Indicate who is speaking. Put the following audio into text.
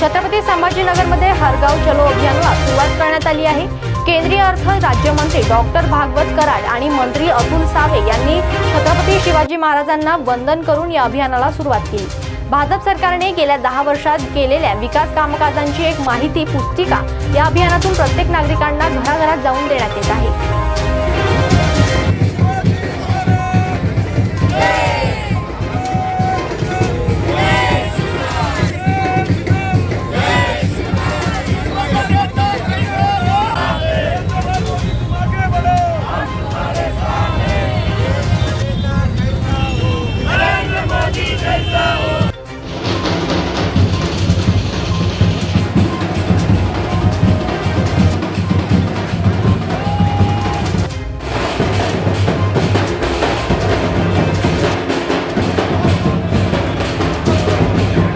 Speaker 1: छत्रपती संभाजीनगरमध्ये हरगाव चलो अभियानाला सुरुवात करण्यात आली आहे. केंद्रीय अर्थ राज्यमंत्री डॉक्टर भागवत कराड आणि मंत्री अतुल सावे यांनी छत्रपती शिवाजी महाराजांना वंदन करून या अभियानाला सुरुवात केली. भाजप सरकारने गेल्या दहा वर्षात केलेल्या विकास कामकाजांची एक माहिती पुस्तिका या अभियानातून प्रत्येक नागरिकांना घराघरात जाऊन देण्यात येत आहे.